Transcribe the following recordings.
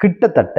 கிட்டத்தட்ட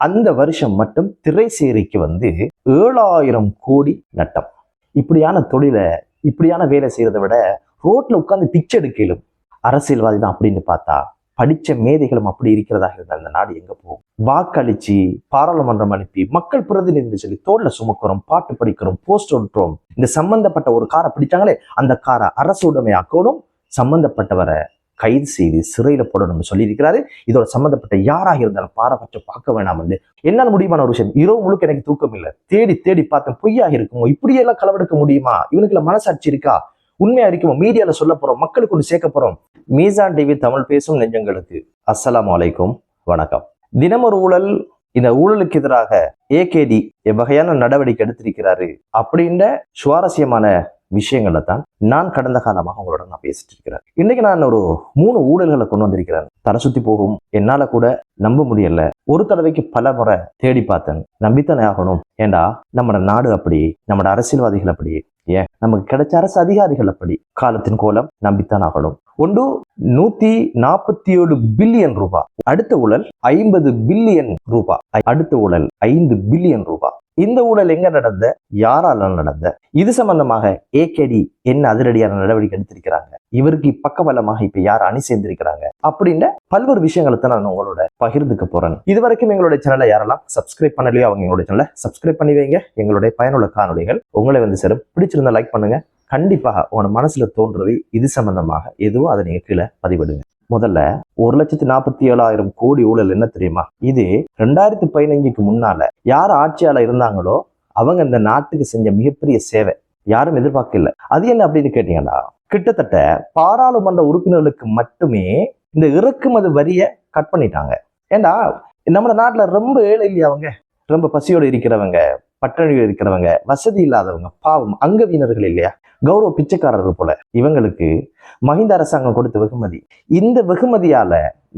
அந்த வருஷம் மட்டும் திரைசேரிக்கு வந்து ஏழாயிரம் கோடி நட்டம். இப்படியான தொழிலை இப்படியான வேலை செய்யறதை விட ரோட்ல உட்கார்ந்து பிச்சை எடுக்கலும் அரசியல்வாதி தான் அப்படின்னு பார்த்தா படிச்ச மேதைகளும் அப்படி இருக்கிறதாக இருந்தால் அந்த நாடு எங்க போகும்? வாக்களிச்சு பாராளுமன்றம் அனுப்பி மக்கள் பிரதிநிதி சொல்லி தோல்ல சுமக்கிறோம் பாட்டு படிக்கிறோம் போஸ்ட் ஒட்டுறோம் இந்த சம்பந்தப்பட்ட ஒரு காரை பிடிச்சாங்களே அந்த காரை அரசு உடைமையாக்கணும் சம்பந்தப்பட்டவரை கைது செய்து சிறையில் போடணும்னு சொல்லியிருக்கிறாரு. இதோட சம்பந்தப்பட்ட யாராக இருந்தாலும் பாரபட்ச பார்க்க வேணாம் என்று. என்னால் முடியுமான ஒரு விஷயம் இரவு முழுக்க எனக்கு தூக்கம் இல்லை. தேடி தேடி பார்த்தேன் பொய்யாக இருக்குமோ? இப்படியெல்லாம் களவெடுக்க முடியுமா? இவனுக்குள்ள மனசாட்சி இருக்கா? உண்மையா இருக்குமோ? மீடியால சொல்ல போறோம் மக்களுக்கு ஒன்று சேர்க்க போறோம். மீசான் டிவி தமிழ் பேசும் நெஞ்சங்களுக்கு அஸ்லாம் வலைக்கும் வணக்கம். தினமொரு ஊழல் இந்த ஊழலுக்கு எதிராக ஏகேடி எவ்வகையான நடவடிக்கை எடுத்திருக்கிறாரு அப்படின்ற சுவாரஸ்யமான விஷயங்களை தான் நான் கடந்த காலமாக உங்களோட நான் பேசிட்டு இருக்கிறேன். இன்னைக்கு நான் ஒரு மூணு ஊழல்களை கொண்டு வந்திருக்கிறேன். தலை சுத்தி போகும். என்னால கூட நம்ப முடியல. ஒரு தடவைக்கு பல முறை தேடி பார்த்தேன். நம்பித்தானே ஆகணும். ஏண்டா நம்ம நாடு அப்படி நம்ம அரசியல்வாதிகள் அப்படி ஏன்? நமக்கு கிடைச்ச அரசு அதிகாரிகள் அப்படி. காலத்தின் கோலம் நம்பித்தான் ஆகணும். ஒன்று நூத்தி நாற்பத்தி ஏழு பில்லியன் ரூபாய் அடுத்த ஊழல் ஐம்பது பில்லியன் ரூபாய் அடுத்த ஊழல் ஐந்து பில்லியன் ரூபாய் இந்த ஊழல் எங்க நடந்த? யாரால நடந்த? இது சம்பந்தமாக ஏகேடி என்ன அதிரடியான நடவடிக்கை எடுத்திருக்கிறாங்க? இவருக்கு பக்கபலமாக இப்ப யார் அணி சேர்ந்திருக்கிறாங்க? அப்படின்ற பல்வேறு விஷயங்களை தான் நான் உங்களோட பகிர்ந்துக்க போறேன். இது வரைக்கும் எங்களுடைய சேனலை யாரெல்லாம் சப்ஸ்கிரைப் பண்ணலையோ அவங்க எங்களுடைய சேனலை சப்ஸ்கிரைப் பண்ணி வைங்க. எங்களுடைய பயனுள்ள காணொலிகள் உங்களை வந்து சேரும். பிடிச்சிருந்தா லைக் பண்ணுங்க. கண்டிப்பாக உங்களோட மனசுல தோன்றது இது சம்பந்தமாக எதுவும் அதை நீங்க கீழே பதிவிடுங்க. முதல்ல ஒரு லட்சத்தி நாற்பத்தி ஏழாயிரம் கோடி ஊழல் என்ன தெரியுமா? இது ரெண்டாயிரத்தி பதினஞ்சுக்கு முன்னால யார் ஆட்சியாளர் இருந்தாங்களோ அவங்க இந்த நாட்டுக்கு செஞ்ச மிகப்பெரிய சேவை. யாரும் எதிர்பார்க்கல. அது என்ன அப்படின்னு கேட்டீங்கன்னா கிட்டத்தட்ட பாராளுமன்ற உறுப்பினர்களுக்கு மட்டுமே இந்த இறக்குமதி வரியை கட் பண்ணிட்டாங்க. ஏண்டா நம்ம நாட்டுல ரொம்ப ஏழை இல்லையா அவங்க? ரொம்ப பசியோடு இருக்கிறவங்க. பட்டணியில் இருக்கிறவங்க வசதி இல்லாதவங்க பாவம் அங்கவீனர்கள் இல்லையா? கௌரவ பிச்சைக்காரர்கள் போல இவங்களுக்கு மஹிந்த அரசாங்கம் கொடுத்த வெகுமதி. இந்த வெகுமதியால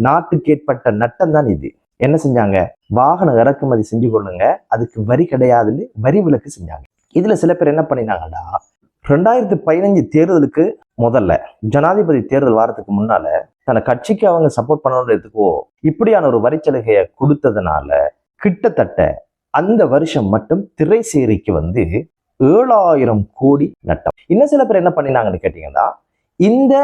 நாட்டுக்கு ஏற்பட்ட நட்டம் தான் இது. என்ன செஞ்சாங்க? வாகன இறக்குமதி செஞ்சு கொள்ளுங்க. அதுக்கு வரி கிடையாதுன்னு வரி விலக்கு செஞ்சாங்க. இதுல சில பேர் என்ன பண்ணினாங்கன்னா ரெண்டாயிரத்தி பதினஞ்சு தேர்தலுக்கு முதல்ல ஜனாதிபதி தேர்தல் வாரத்துக்கு முன்னால தன கட்சிக்கு அவங்க சப்போர்ட் பண்ணணுன்றதுக்கோ இப்படியான ஒரு வரிச்சலுகையை கொடுத்ததுனால கிட்டத்தட்ட அந்த வருஷம் மட்டும் திரைசேரிக்கு வந்து ஏழாயிரம் கோடி நட்டம். இன்னும் சில பேர் என்ன பண்ணினாங்கன்னு கேட்டீங்கன்னா இந்த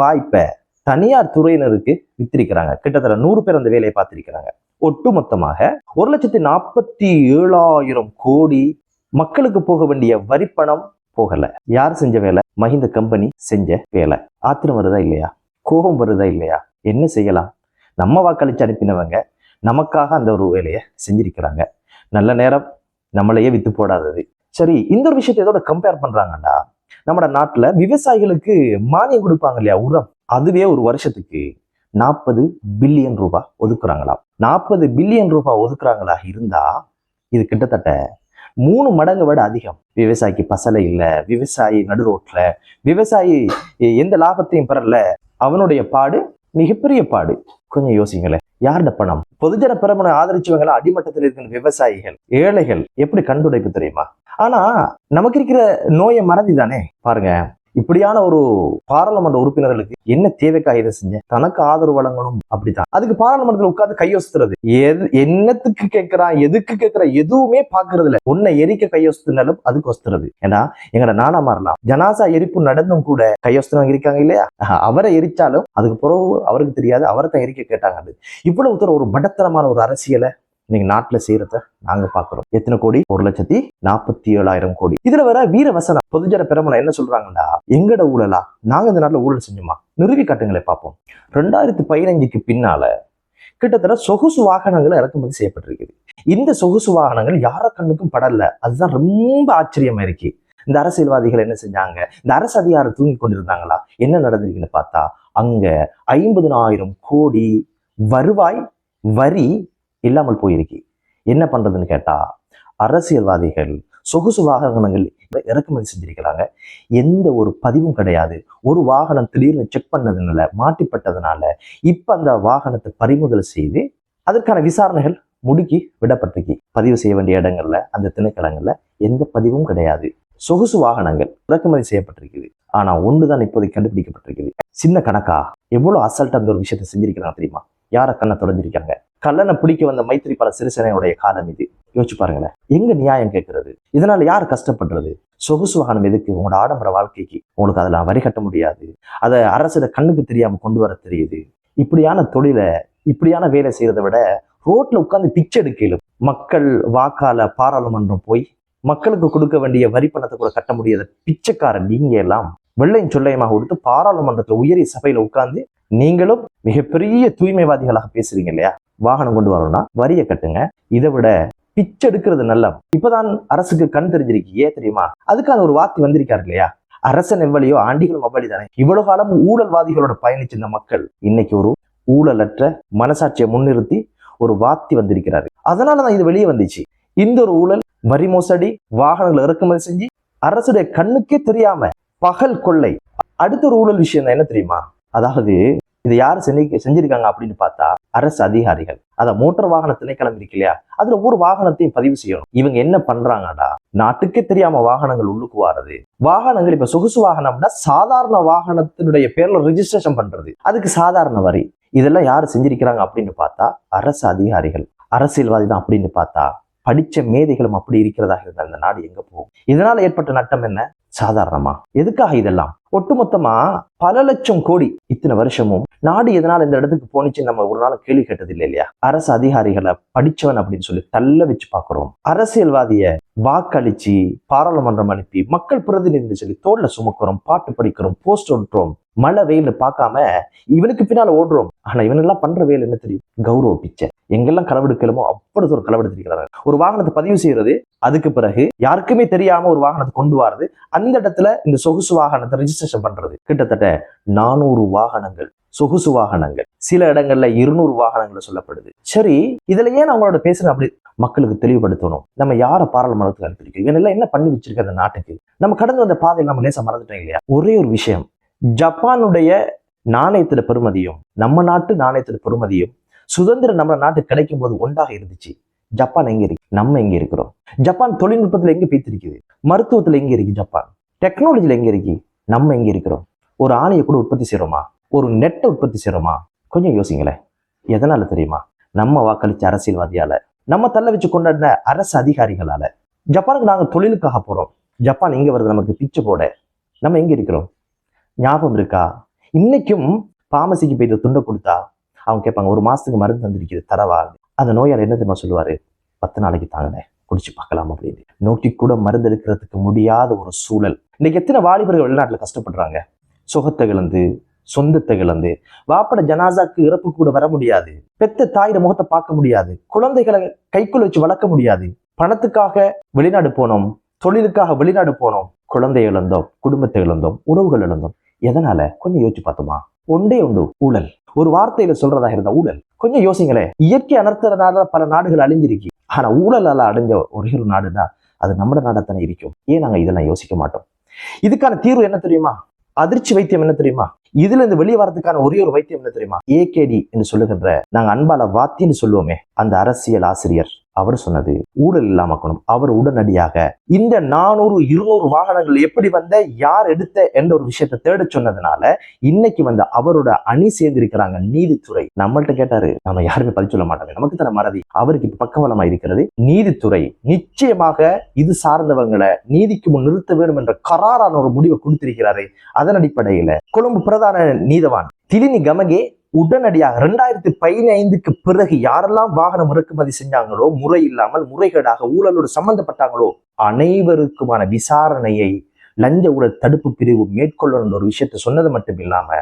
வாய்ப்பை தனியார் துறையினருக்கு வித்திருக்கிறாங்க. கிட்டத்தட்ட நூறு பேர் அந்த வேலையை பார்த்திருக்கிறாங்க. ஒட்டுமொத்தமாக ஒரு லட்சத்தி நாற்பத்தி ஏழாயிரம் கோடி மக்களுக்கு போக வேண்டிய வரிப்பணம் போகல. யார் செஞ்ச வேலை? மஹிந்த கம்பெனி செஞ்ச வேலை. ஆத்திரம் வருதா இல்லையா? கோபம் வருதா இல்லையா? என்ன செய்யலாம்? நம்ம வாக்களிச்சு அனுப்பினவங்க நமக்காக அந்த ஒரு வேலையை செஞ்சிருக்கிறாங்க. நல்ல நேரம் நம்மளையே வித்து போடாதது. சரி இந்த ஒரு விஷயத்தை எதோட கம்பேர் பண்றாங்கடா நம்ம நாட்டுல விவசாயிகளுக்கு மானியம் கொடுப்பாங்க இல்லையா? உரம். அதுவே ஒரு வருஷத்துக்கு நாற்பது பில்லியன் ரூபாய் ஒதுக்குறாங்களாம். நாற்பது பில்லியன் ரூபாய் ஒதுக்குறாங்களா? இருந்தா இது கிட்டத்தட்ட மூணு மடங்கு விட அதிகம். விவசாயிக்கு பசலை இல்லை விவசாயி நடு ரோட்ல விவசாயி எந்த லாபத்தையும் பெறல அவனுடைய பாடு மிகப்பெரிய பாடு. கொஞ்சம் யோசிங்களேன். யார்ட பணம்? பொதுஜன பெருமனை ஆதரிச்சவங்கள அடிமட்டத்தில் இருக்கிற விவசாயிகள் ஏழைகள் எப்படி கண்டுடைப்பு தெரியுமா? ஆனா நமக்கு இருக்கிற நோயை மறதி தானே பாருங்க. இப்படியான ஒரு பாராளுமன்ற உறுப்பினர்களுக்கு என்ன தேவைக்காக இதை செஞ்ச? தனக்கு ஆதரவு வழங்கணும் அப்படித்தான். அதுக்கு பாராளுமன்றத்தில் உட்கார்ந்து கையொசுத்துறது எது என்னத்துக்கு கேட்கிறான் எதுக்கு கேட்கிறான் எதுவுமே பாக்குறது இல்ல உன்னை எரிக்க கையொசுத்தினாலும் அதுக்கு ஒசுத்துறது ஏன்னா எங்கட நானா மாறலாம். ஜனாசா எரிப்பு நடந்தும் கூட கையொசுத்தவங்க இருக்காங்க இல்லையா? அவரை எரிச்சாலும் அதுக்கு பிறகு அவருக்கு தெரியாது அவரை தான் எரிக்க கேட்டாங்க. அது இவ்வளவு தூரம் ஒரு மடத்தனமான ஒரு அரசியலை இன்னைக்கு நாட்டுல செய்யறத நாங்க பாக்குறோம். எத்தனை கோடி? ஒரு லட்சத்தி நாற்பத்தி ஏழாயிரம் கோடி. இதுல வர வீரவசனம் பொதுஜன பெருமனை என்ன சொல்றாங்கடா எங்கட ஊழலா? நாங்க இந்த நாட்டுல ஊழல் செஞ்சோமா? நிறுவி காட்டுங்களே பார்ப்போம் ரெண்டாயிரத்தி பதினஞ்சுக்கு பின்னால கிட்டத்தட்ட சொகுசு வாகனங்கள் இறக்குமதி செய்யப்பட்டிருக்குது. இந்த சொகுசு வாகனங்கள் யார கண்ணுக்கும் படல. அதுதான் ரொம்ப ஆச்சரியமா இருக்கு இந்த அரசியல்வாதிகள் என்ன செஞ்சாங்க? இந்த அரசு அதிகாரம் தூங்கி கொண்டிருந்தாங்களா? என்ன நடந்திருக்குன்னு பார்த்தா அங்க ஐம்பதுனாயிரம் கோடி வருவாய் வரி இல்லாமல் போயிருக்கு. என்ன பண்றதுன்னு கேட்டா அரசியல்வாதிகள் சொகுசு வாகனங்கள் இறக்குமதி செஞ்சிருக்கிறாங்க. எந்த ஒரு பதிவும் கிடையாது. ஒரு வாகனம் திடீர்னு செக் பண்ணதுனால மாட்டிப்பட்டதுனால இப்ப அந்த வாகனத்தை பறிமுதல் செய்து அதற்கான விசாரணைகள் முடுக்கி விடப்பட்டிருக்கு. பதிவு செய்ய வேண்டிய இடங்கள்ல அந்த திணைக்களங்கள்ல எந்த பதிவும் கிடையாது. சொகுசு வாகனங்கள் இறக்குமதி செய்யப்பட்டிருக்குது. ஆனா ஒன்றுதான் இப்போதைக்கு கண்டுபிடிக்கப்பட்டிருக்குது. சின்ன கணக்கா? எவ்வளவு அசல்ட் அந்த ஒரு விஷயத்தை செஞ்சிருக்கிறாங்க தெரியுமா? யார கண்ணை தொடர்ந்திருக்காங்க கல்லனை பிடிக்க வந்த மைத்திரிபால சிறிசேனையுடைய காலம் இது. யோசிச்சு பாருங்களேன். எங்க நியாயம் கேட்கறது? இதனால யார் கஷ்டப்படுறது? சொகுசு வாகனம் எதுக்கு? உங்களோட ஆடம்பர வாழ்க்கைக்கு. உங்களுக்கு அதுல வரி கட்ட முடியாது. அதை அரசு கண்ணுக்கு தெரியாம கொண்டு வர தெரியுது. இப்படியான தொழிலை இப்படியான வேலை செய்யறதை விட ரோட்ல உட்காந்து பிச்சை எடுக்கலும் மக்கள் வாக்கால பாராளுமன்றம் போய் மக்களுக்கு கொடுக்க வேண்டிய வரி பணத்தை கூட கட்ட முடியாத பிச்சைக்காரன் நீங்க எல்லாம் வெள்ளையும் சொல்லையுமாக கொடுத்து பாராளுமன்றத்துல உயரிய சபையில உட்கார்ந்து நீங்களும் மிகப்பெரிய தூய்மைவாதிகளாக பேசுறீங்க இல்லையா? வாகனம் கொண்டு வரணும்னா வரியை கட்டுங்க. இதை விட பிச்செடுக்கிறது நல்ல இப்பதான் அரசுக்கு கண் தெரிஞ்சிருக்கு. ஏன் தெரியுமா? அதுக்கான ஒரு வார்த்தை வந்திருக்காரு இல்லையா? அரசன் எவ்வளியோ ஆண்டிகளும் அவ்வளி தானே இவ்வளவு காலம் ஊழல்வாதிகளோட பயணிச்சிருந்த மக்கள். இன்னைக்கு ஒரு ஊழலற்ற மனசாட்சியை முன்னிறுத்தி ஒரு வாத்தி வந்திருக்கிறாரு. அதனாலதான் இது வெளியே வந்துச்சு. இந்த ஒரு ஊழல் வரி மோசடி வாகனங்களை இறக்குமதி செஞ்சு அரசுடைய கண்ணுக்கே தெரியாம பகல் கொள்ளை. அடுத்த ஒரு ஊழல் விஷயம் தான் என்ன தெரியுமா? அதாவது இதை யார் செஞ்சு செஞ்சிருக்காங்க அப்படின்னு பார்த்தா அரசு அதிகாரிகள். அத மோட்டார் வாகன திணைக்களம் இருக்கு இல்லையா? அதுல ஒரு வாகனத்தையும் பதிவு செய்யணும். இவங்க என்ன பண்றாங்கடா நாட்டுக்கே தெரியாம வாகனங்கள் உள்ளுக்கு வாரது. வாகனங்கள் இப்ப சொகுசு வாகனம்னா சாதாரண வாகனத்தினுடைய பேர்ல ரிஜிஸ்ட்ரேஷன் பண்றது. அதுக்கு சாதாரண வரி. இதெல்லாம் யாரு செஞ்சிருக்கிறாங்க அப்படின்னு பார்த்தா அரசு அதிகாரிகள். அரசியல்வாதி தான் அப்படின்னு பார்த்தா படிச்ச மேதைகளும் அப்படி இருக்கிறதாக இருந்த அந்த நாடு எங்க போகும்? இதனால ஏற்பட்ட நட்டம் என்ன? சாதாரணமா? எதுக்காக இதெல்லாம்? ஒட்டுமொத்தமா பல லட்சம் கோடி இத்தனை வருஷமும் நாடு எதனால இந்த இடத்துக்கு போனிச்சு நம்ம ஒரு நாள் கேள்வி கேட்டது இல்லை இல்லையா? அரசு அதிகாரிகளை படிச்சவன் அப்படின்னு சொல்லி தள்ள வச்சு பாக்குறோம் அரசியல்வாதிய வாக்களிச்சு பாராளுமன்றம் அனுப்பி மக்கள் பிரதிநிதி சொல்லி தோல்ல சுமக்கிறோம் பாட்டு படிக்கிறோம் போஸ்ட் ஓட்டுறோம் மழை வெயில் பார்க்காம இவனுக்கு பின்னால ஓடுறோம். ஆனா இவனெல்லாம் பண்ற வேலை என்ன தெரியும்? கௌரவ பிச்சை. எங்கெல்லாம் களவெடுக்கலுமோ அப்படி ஒரு களவெடுத்திருக்கிறார் ஒரு வாகனத்தை பதிவு செய்யறது அதுக்கு பிறகு யாருக்குமே தெரியாம ஒரு வாகனத்தை கொண்டு வரது அந்த இடத்துல இந்த சொகுசு வாகனத்தை ரெஜிஸ்ட்ரேஷன் பண்றது. கிட்டத்தட்ட நானூறு வாகனங்கள் சொகுசு வாகனங்கள் சில இடங்கள்ல இருநூறு வாகனங்கள் சொல்லப்படுது. சரி இதுல ஏன் அவங்களோட பேசுறேன் அப்படி மக்களுக்கு தெளிவுபடுத்தணும்? நம்ம யாரை பாராளுமன்றத்துக்கு அனுப்பியிருக்கோம்? இவனெல்லாம் என்ன பண்ணி வச்சிருக்க அந்த நாட்டுக்கு? நம்ம கடந்து வந்த பாதையில் நம்ம லேசா மறந்துட்டோம் இல்லையா? ஒரே ஒரு விஷயம் ஜப்பானுடைய நாணயத்துல பெருமதியும் நம்ம நாட்டு நாணயத்துல பெருமதியும் சுதந்திரம் நம்ம நாட்டுக்கு கிடைக்கும் போது ஒன்றாக இருந்துச்சு. ஜப்பான் எங்க இருக்கு? நம்ம எங்க இருக்கிறோம்? ஜப்பான் தொழில்நுட்பத்துல எங்க பீத்திருக்குது? மருத்துவத்துல எங்க இருக்கு ஜப்பான்? டெக்னாலஜில எங்க இருக்கு? நம்ம எங்க இருக்கிறோம்? ஒரு ஆணையை கூட உற்பத்தி செய்றோமா? ஒரு நெட்டை உற்பத்தி செய்றோமா? கொஞ்சம் யோசிங்களேன். எதனால தெரியுமா? நம்ம வாக்களிச்ச அரசியல்வாதியால நம்ம தள்ள வச்சு கொண்டாடின அரசு அதிகாரிகளால. ஜப்பானுக்கு நாங்க தொழிலுக்காக போறோம். ஜப்பான் எங்க வருது நமக்கு பிச்சை போட? நம்ம எங்க இருக்கிறோம்? ஞாபகம் இருக்கா? இன்னைக்கும் பாமசிக்கு போய் துண்டை கொடுத்தா அவங்க கேட்பாங்க ஒரு மாதத்துக்கு மருந்து தந்திருக்குது தரவா? அந்த நோயாளர் என்ன தெரியுமா சொல்லுவார்? பத்து நாளைக்கு தாங்கண்ணே குடிச்சு பார்க்கலாம் அப்படின்னு. நோக்கி கூட மருந்து எடுக்கிறதுக்கு முடியாத ஒரு சூழல். இன்னைக்கு எத்தனை வாலிபர்கள் வெளிநாட்டில் கஷ்டப்படுறாங்க? சுகத்தை இழந்து சொந்தத்தை இழந்து வாப்பட ஜனாசாக்கு இறப்பு கூட வர முடியாது. பெத்த தாயிட முகத்தை பார்க்க முடியாது. குழந்தைகளை கைக்குள்ள வச்சு வளர்க்க முடியாது. பணத்துக்காக வெளிநாடு போனோம் தொழிலுக்காக வெளிநாடு போனோம் குழந்தை இழந்தோம் குடும்பத்தை இழந்தோம் உறவுகள் இழந்தோம். எதனால? கொஞ்சம் யோசிச்சு பார்த்தோமா? ஒன்றே உண்டு ஊழல். ஒரு வார்த்தையில சொல்றதா இருந்தா ஊழல். கொஞ்சம் யோசிங்களேன். இயற்கை அனர்த்தனால பல நாடுகள் அழிஞ்சிருக்கு. ஆனா ஊழலால அடைஞ்ச ஒரே ஒரு நாடுதான் அது நம்ம நாடத்தானே இருக்கும். ஏன் நாங்க இதெல்லாம் யோசிக்க மாட்டோம்? இதுக்கான தீர்வு என்ன தெரியுமா? அதிர்ச்சி வைத்தியம் என்ன தெரியுமா? இதுல இருந்து வெளியே வரதுக்கான ஒரே ஒரு வைத்தியம் என்ன தெரியுமா? ஏகேடி என்று சொல்லுகின்ற நாங்க அன்பால வாத்தின்னு சொல்லுவோமே அந்த அரசியல் ஆசிரியர். அவர் சொன்னது ஊழல் இல்லாமக்கணும் அவர் உடனடியாக இந்த நானூறு இருநூறு வாகனங்கள் எப்படி வந்த யார் எடுத்த என்ற ஒரு விஷயத்த தேட சொன்னதுனால இன்னைக்கு வந்து அவரோட அணி சேர்ந்திருக்கிறாங்க நீதித்துறை. நம்மள்ட்ட கேட்டாரு நம்ம யாருமே பதில் சொல்ல மாட்டாங்க நமக்கு தானே மறதி. அவருக்கு இப்ப இருக்கிறது. நீதித்துறை நிச்சயமாக இது சார்ந்தவங்களை நீதிக்கு முன் நிறுத்த வேண்டும் என்ற கராரான ஒரு முடிவை கொடுத்திருக்கிறாரு. அதன் அடிப்படையில கொழும்பு பிரதான நீதவான் திலினி கமகே உடனடியாக ரெண்டாயிரத்தி பதினைந்துக்கு பிறகு யாரெல்லாம் வாகனம் இறக்குமதி செஞ்சாங்களோ முறை இல்லாமல் முறைகேடாக ஊழலோடு சம்பந்தப்பட்டாங்களோ அனைவருக்குமான விசாரணையை லஞ்ச ஊழல் தடுப்பு பிரிவு மேற்கொள்ளணும் ஒரு விஷயத்த சொன்னது மட்டும் இல்லாம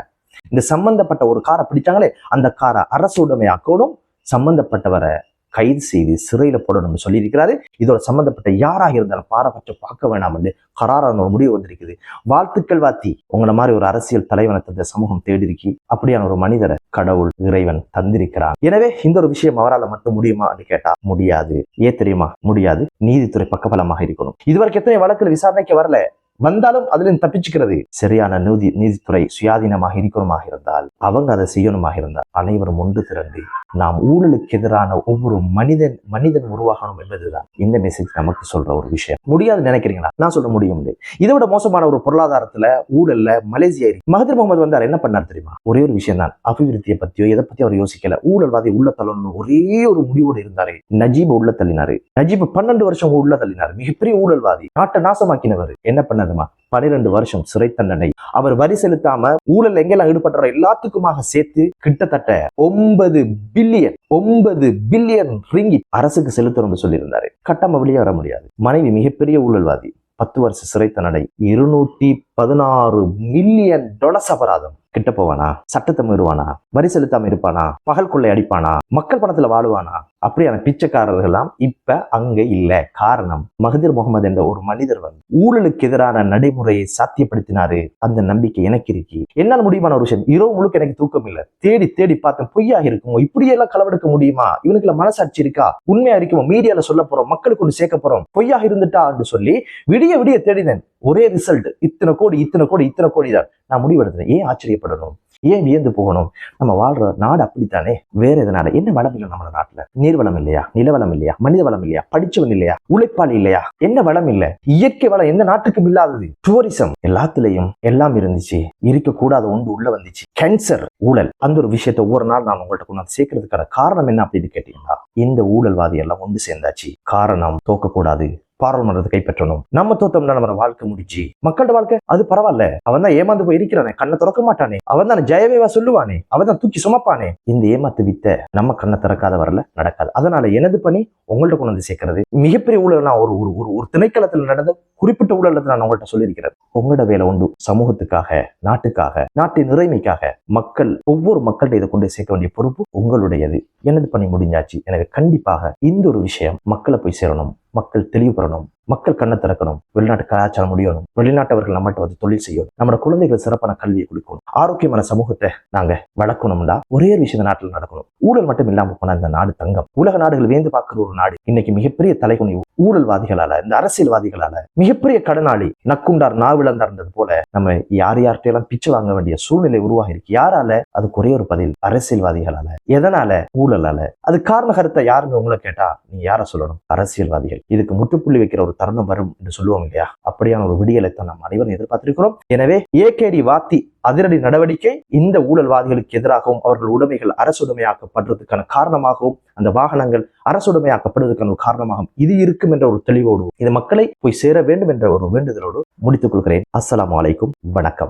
இந்த சம்பந்தப்பட்ட ஒரு காரை பிடிச்சாங்களே அந்த காரை அரசு உடைமையாக்கணும் சம்பந்தப்பட்டவரை கைது செய்து சிறையில் போடணும்னு சொல்லியிருக்கிறாரு. இதோட சம்பந்தப்பட்ட யாராக இருந்தாலும் பாரபட்சம் பார்க்க வேணாம் என்று கராரான ஒரு முடிவு வந்திருக்குது. வாழ்த்துக்கள் வாத்தி. உங்களை மாதிரி ஒரு அரசியல் தலைவனை தந்த சமூகம் தேடிருக்கி. அப்படியான ஒரு மனிதரை கடவுள் இறைவன் தந்திருக்கிறான் எனவே இந்த ஒரு விஷயம் அவரால் மட்டும் முடியுமான்னு கேட்டா முடியாது. ஏன் தெரியுமா? முடியாது. நீதித்துறை பக்கபலமாக இருக்கணும். இதுவரைக்கும் எத்தனை வழக்குல விசாரணைக்கு வரல? வந்தாலும் அதுல தப்பிச்சுக்கிறது. சரியான நீதி நீதித்துறை சுயாதீனமாக இருக்கணுமாக இருந்தால் அவங்க அதை செய்யணுமாக இருந்தால் அனைவரும் ஒன்று திரண்டு நாம் ஊழலுக்கு எதிரான ஒவ்வொரு மனிதன் மனிதன் உருவாகணும் என்பதுதான் இந்த மெசேஜ் நமக்கு சொல்ற ஒரு விஷயம். முடியாது நினைக்கிறீங்களா? நான் சொல்ல முடியும் இதை விட மோசமான ஒரு பொருளாதாரத்துல ஊழல்ல மலேசியா இருக்கு. மகதீர் முகமது வந்தார் என்ன பண்ணார் தெரியுமா? ஒரே ஒரு விஷயம் தான். அபிவிருத்தியை பத்தியோ எதை பத்தியோ அவர் யோசிக்கல. ஊழல்வாதி உள்ள தள்ளணும் ஒரே ஒரு முடிவோடு இருந்தாரு. நஜீப் உள்ள தள்ளினாரு. நஜீப் பன்னெண்டு வருஷம் உள்ள தள்ளினார். மிகப்பெரிய ஊழல்வாதி. நாட்டை நாசமாக்கினவர். என்ன பண்ணார்? பண்ணதுமா பனிரெண்டு வருஷம் சிறை தண்டனை. அவர் வரி செலுத்தாம ஊழல் எங்கெல்லாம் ஈடுபடுற எல்லாத்துக்குமாக சேர்த்து கிட்டத்தட்ட ஒன்பது பில்லியன் ஒன்பது பில்லியன் ரிங்கி அரசுக்கு செலுத்தணும்னு சொல்லியிருந்தாரு. கட்டாம வெளியே வர முடியாது. மனைவி மிகப்பெரிய ஊழல்வாதி. பத்து வருஷ சிறை தண்டனை. இருநூத்தி பதினாறு மில்லியன் டொலர்ஸ் அபராதம். கிட்ட போவானா? சட்டத்தை மீறுவானா? வரி செலுத்தாம இருப்பானா? பகல் கொள்ளை அடிப்பானா? மக்கள் பணத்துல வாழுவானா? அப்படியான பிச்சைக்காரர்கள்லாம் இப்ப அங்க இல்ல. காரணம் மகதீர் முகமது என்ற ஒரு மனிதர் வந்து ஊழலுக்கு எதிரான நடைமுறையை சாத்தியப்படுத்தினாரு. அந்த நம்பிக்கை எனக்கு இருக்கு. என்னால் முடியுமான ஒரு விஷயம் இரவு முழுக்க எனக்கு தூக்கம் இல்ல. தேடி தேடி பார்த்தேன் பொய்யாக இருக்குமோ? இப்படியெல்லாம் களவெடுக்க முடியுமா? இவனுக்குல மனசாட்சி இருக்கா? உண்மையா இருக்குமோ? மீடியால சொல்ல போறோம் மக்களுக்கு ஒன்று சேர்க்க போறோம் பொய்யாக இருந்துட்டா என்று சொல்லி விடிய விடிய தேடினேன். ஒரே ரிசல்ட் இத்தனை கோடி இத்தனை கோடி இத்தனை கோடி தான் நான் முடிவெடுத்தேன். ஏன் ஆச்சரியப்படணும்? ஏன் வியந்து போகணும்? நம்ம வாழ்ற நாடு அப்படித்தானே? வேற எதனால என்ன வளம் இல்லை நம்ம நாட்டுல? நீர் வளம் இல்லையா? நிலவளம் இல்லையா? மனித வளம் இல்லையா? படிச்சவன் இல்லையா? உழைப்பாளி இல்லையா? என்ன வளம் இல்ல? இயற்கை வளம் எந்த நாட்டுக்கும் இல்லாதது. டூரிசம் எல்லாத்துலயும் எல்லாம் இருந்துச்சு. இருக்கக்கூடாத ஒன்று உள்ள வந்துச்சு. கேன்சர் ஊழல். அந்த ஒரு விஷயத்த ஒவ்வொரு நாள் நான் உங்கள்கிட்ட கொண்டு சேர்க்கறதுக்கான காரணம் என்ன அப்படின்னு கேட்டீங்கன்னா இந்த ஊழல்வாதி எல்லாம் ஒன்று சேர்ந்தாச்சு. காரணம் தோக்கக்கூடாது. பாராளுமன்றத்தை கைப்பற்றணும். நம்ம தோத்தோம்னா நம்ம வாழ்க்கை முடிச்சு மக்களோட வாழ்க்கை அது பரவாயில்ல. அவன் தான் ஏமாந்து போய் இருக்கிறானே கண்ணை திறக்க மாட்டானே. அவன் தான் ஜெயவேவா சொல்லுவானே அவன் தான் தூக்கி சுமப்பானே. இந்த ஏமாத்து வித்த நம்ம கண்ணை திறக்காத வரல நடக்காது. அதனால எனது பணி உங்கள்ட்ட கொண்டு வந்து சேர்க்கறது. மிகப்பெரிய ஊழல் நான் ஒரு ஒரு ஒரு ஒரு திணைக்களத்தில் நடந்த குறிப்பிட்ட ஊழலத்தை நான் உங்கள்கிட்ட சொல்லியிருக்கிறேன் உங்களோட வேலை உண்டு. சமூகத்துக்காக நாட்டுக்காக நாட்டின் நிறைமைக்காக மக்கள் ஒவ்வொரு மக்கள்கிட்ட இதை கொண்டு சேர்க்க வேண்டிய பொறுப்பு உங்களுடையது. எனது பணி முடிஞ்சாச்சு. எனக்கு கண்டிப்பாக இந்த ஒரு விஷயம் மக்களை போய் சேரணும். மக்கள் தெளிவு பெறணும் மக்கள் கண்ணை திறக்கணும். வெளிநாட்டு கலாச்சாரம் முடியணும். வெளிநாட்டவர்கள் நம்மகிட்ட வந்து தொழில் செய்யணும். நம்ம குழந்தைகள் சிறப்பான கல்வியை கொடுக்கணும். ஆரோக்கியமான சமூகத்தை நாங்க வளர்க்கணும்னா ஒரே விஷயம் இந்த நாட்டில் நடக்கணும். ஊழல் மட்டும் இல்லாம போன இந்த நாடு தங்கம். உலக நாடுகள் வேந்து பார்க்கிற ஒரு நாடு. இன்னைக்கு மிகப்பெரிய தலைகுனிவு ஊழல்வாதிகளால இந்த அரசியல்வாதிகளால மிகப்பெரிய கடனாளி நக்குண்டார் நாவிழந்தார்ன்றது போல நம்ம யார் யார்கிட்டயெல்லாம் பிச்சு வாங்க வேண்டிய சூழ்நிலை உருவாகி இருக்கு. யாரால? அதுக்கு ஒரே ஒரு பதில். அரசியல்வாதிகளால. எதனால? ஊழலால. அது காரண கருத்தை யாருன்னு உங்களை கேட்டா நீ யார சொல்லணும்? அரசியல்வாதிகள். இதுக்கு முற்றுப்புள்ளி வைக்கிற ஒரு தருணம் வரும் என்று சொல்லுவோம் இல்லையா? அப்படியான ஒரு விடியலை தான் நாம் அனைவரும் எதிர்பார்த்திருக்கிறோம். எனவே ஏகேடி வாத்தி அதிரடி நடவடிக்கை இந்த ஊழல்வாதிகளுக்கு எதிராகவும் அவர்கள் உடைமைகள் அரசுடைமையாக்கப்படுறதுக்கான காரணமாகவும் அந்த வாகனங்கள் அரசுடைமையாக்கப்படுவதற்கான ஒரு காரணமாகவும் இது இருக்கும் என்ற ஒரு தெளிவோடு இது மக்களை போய் சேர வேண்டும் என்ற ஒரு வேண்டுதலோடு முடித்துக் கொள்கிறேன். அஸ்லாம் வலைக்கும் வணக்கம்.